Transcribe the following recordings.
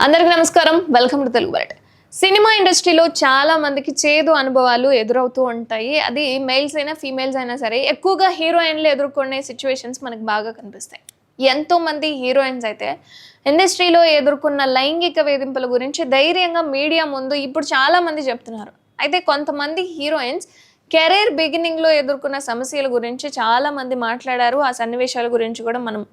అందరికీ నమస్కారం. Welcome to Telugu బయట సినిమా ఇండస్ట్రీలో చాలా మందికి చేదు అనుభవాలు ఎదురవుతూ ఉంటాయి. అది మేల్స్ అయినా ఫీమేల్స్ అయినా సరే ఎక్కువగా హీరోయిన్లు ఎదుర్కొనే సిచ్యువేషన్స్ మనకు బాగా కనిపిస్తాయి. ఎంతో మంది హీరోయిన్స్ అయితే ఇండస్ట్రీలో ఎదుర్కొన్న లైంగిక వేధింపుల గురించి ధైర్యంగా మీడియా ముందు ఇప్పుడు చాలా మంది చెప్తున్నారు. అయితే కొంతమంది హీరోయిన్స్ కెరీర్ బిగినింగ్లో ఎదుర్కొన్న సమస్యల గురించి చాలా మంది మాట్లాడారు. ఆ సన్నివేశాల గురించి కూడా మనం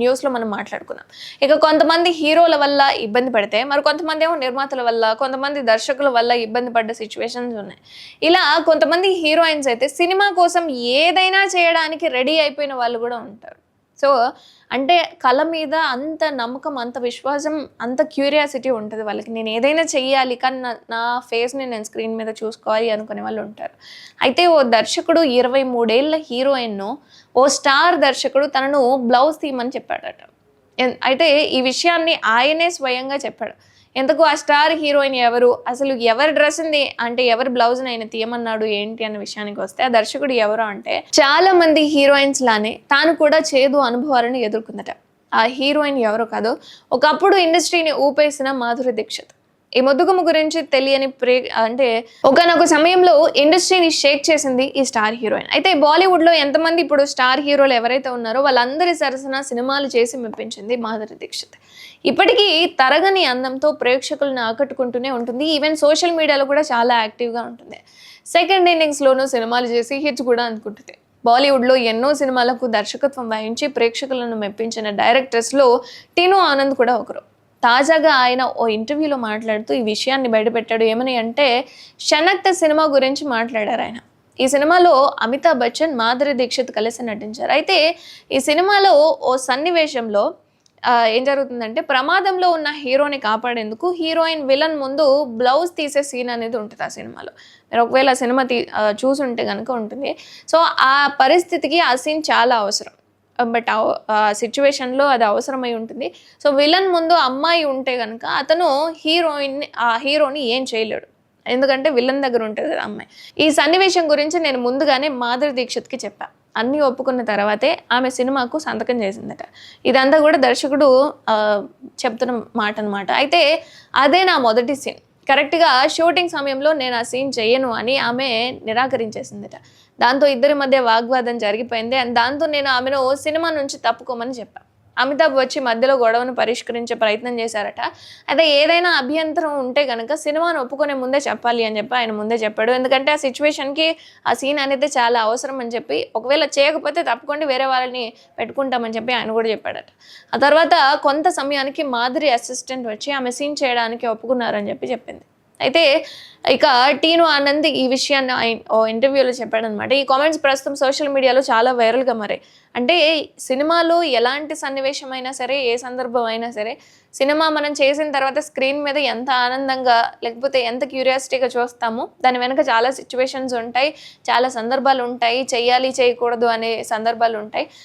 న్యూస్లో మనం మాట్లాడుకున్నాం ఇక కొంతమంది హీరోల వల్ల ఇబ్బంది పడితే మరి కొంతమంది ఏమో నిర్మాతల వల్ల కొంతమంది దర్శకుల వల్ల ఇబ్బంది పడ్డ సిచ్యువేషన్స్ ఉన్నాయి. ఇలా కొంతమంది హీరోయిన్స్ అయితే సినిమా కోసం ఏదైనా చేయడానికి రెడీ అయిపోయిన వాళ్ళు కూడా ఉంటారు. సో అంటే కళ మీద అంత నమ్మకం అంత విశ్వాసం అంత క్యూరియాసిటీ ఉంటుంది వాళ్ళకి. నేను ఏదైనా చెయ్యాలి కానీ నా నా ఫేస్ని నేను స్క్రీన్ మీద చూసుకోవాలి అనుకునే వాళ్ళు ఉంటారు. అయితే ఓ దర్శకుడు ఇరవై మూడేళ్ళ హీరోయిన్ను ఓ స్టార్ దర్శకుడు తనను బ్లౌజ్ తీయమని చెప్పాడట. అయితే ఈ విషయాన్ని ఆయనే స్వయంగా చెప్పాడు. ఎందుకు ఆ స్టార్ హీరోయిన్ ఎవరు? అసలు ఎవరి ఉంది అంటే ఎవరి బ్లౌజ్ ఆయన తీయమన్నాడు? ఏంటి? అన్న విషయానికి వస్తే ఆ దర్శకుడు ఎవరు అంటే చాలా మంది హీరోయిన్స్ లానే తాను కూడా చేదు అనుభవాలను ఎదుర్కొందట. ఆ హీరోయిన్ ఎవరు కాదు ఒకప్పుడు ఇండస్ట్రీని ఊపేసిన మాధురి దీక్షిత్. ఈ ముద్దుగుమ్మ గురించి తెలియని ప్రే అంటే ఒకనొక సమయంలో ఇండస్ట్రీని షేక్ చేసింది ఈ స్టార్ హీరోయిన్. అయితే బాలీవుడ్లో ఎంతమంది ఇప్పుడు స్టార్ హీరోలు ఎవరైతే ఉన్నారో వాళ్ళందరి సరసన సినిమాలు చేసి మెప్పించింది మాధురి దీక్షిత్. ఇప్పటికీ తరగని అందంతో ప్రేక్షకులను ఆకట్టుకుంటూనే ఉంటుంది. ఈవెన్ సోషల్ మీడియాలో కూడా చాలా యాక్టివ్గా ఉంటుంది. సెకండ్ ఇన్నింగ్స్లోనూ సినిమాలు చేసి హిట్స్ కూడా అందుకుంటుంది. బాలీవుడ్లో ఎన్నో సినిమాలకు దర్శకత్వం వహించి ప్రేక్షకులను మెప్పించిన డైరెక్టర్స్లో టీను ఆనంద్ కూడా ఒకరు. తాజాగా ఆయన ఓ ఇంటర్వ్యూలో మాట్లాడుతూ ఈ విషయాన్ని బయటపెట్టాడు. ఏమని అంటే శనక్త సినిమా గురించి మాట్లాడారు ఆయన. ఈ సినిమాలో అమితాబ్ బచ్చన్ మాధురి దీక్షిత్ కలిసి నటించారు. అయితే ఈ సినిమాలో ఓ సన్నివేశంలో ఏం జరుగుతుందంటే ప్రమాదంలో ఉన్న హీరోని కాపాడేందుకు హీరోయిన్ విలన్ ముందు బ్లౌజ్ తీసే సీన్ అనేది ఉంటుంది ఆ సినిమాలో. మీరు ఒకవేళ ఆ సినిమా తీ చూసుంటే కనుక ఉంటుంది. సో ఆ పరిస్థితికి ఆ సీన్ చాలా అవసరం. బట్ ఆ సిచ్యువేషన్లో అది అవసరమై ఉంటుంది. సో విలన్ ముందు అమ్మాయి ఉంటే కనుక అతను హీరోయిన్ ఆ హీరోని ఏం చేయలేడు. ఎందుకంటే విలన్ దగ్గర ఉంటుంది కదా అమ్మాయి. ఈ సన్నివేశం గురించి నేను ముందుగానే మాధురి దీక్షిత్కి చెప్పాను అన్నీ ఒప్పుకున్న తర్వాతే ఆమె సినిమాకు సంతకం చేసిందట. ఇదంతా కూడా దర్శకుడు చెప్తున్న మాట అనమాట అయితే అదే నా మొదటి సీన్. కరెక్ట్గా షూటింగ్ సమయంలో నేను ఆ సీన్ చెయ్యను అని ఆమె నిరాకరించేసిందట. దాంతో ఇద్దరి మధ్య వాగ్వాదం జరిగిపోయింది. అండ్ దాంతో నేను ఆమెను సినిమా నుంచి తప్పుకోమని చెప్పా. అమితాబ్ వచ్చి మధ్యలో గొడవను పరిష్కరించే ప్రయత్నం చేశారట. అయితే ఏదైనా అభ్యంతరం ఉంటే కనుక సినిమాను ఒప్పుకునే ముందే చెప్పాలి అని చెప్పి ఆయన ముందే చెప్పాడు. ఎందుకంటే ఆ సిచ్యువేషన్కి ఆ సీన్ అనేది చాలా అవసరం అని చెప్పి ఒకవేళ చేయకపోతే తప్పకుండా వేరే వాళ్ళని పెట్టుకుంటామని చెప్పి ఆయన కూడా చెప్పాడట. ఆ తర్వాత కొంత సమయానికి మాధురి అసిస్టెంట్ వచ్చి ఆమె సీన్ చేయడానికి ఒప్పుకున్నారని చెప్పి చెప్పింది. అయితే ఇక టీను ఆనంద్ ఈ విషయాన్ని ఓ ఇంటర్వ్యూలో చెప్పాడనమాట ఈ కామెంట్స్ ప్రస్తుతం సోషల్ మీడియాలో చాలా వైరల్గా మారాయి. అంటే సినిమాలో ఎలాంటి సన్నివేశం అయినా సరే ఏ సందర్భం అయినా సరే సినిమా మనం చేసిన తర్వాత స్క్రీన్ మీద ఎంత ఆనందంగా లేకపోతే ఎంత క్యూరియాసిటీగా చూస్తామో దాని వెనక చాలా సిచ్యువేషన్స్ ఉంటాయి చాలా సందర్భాలు ఉంటాయి చేయాలి చేయకూడదు అనే సందర్భాలు ఉంటాయి.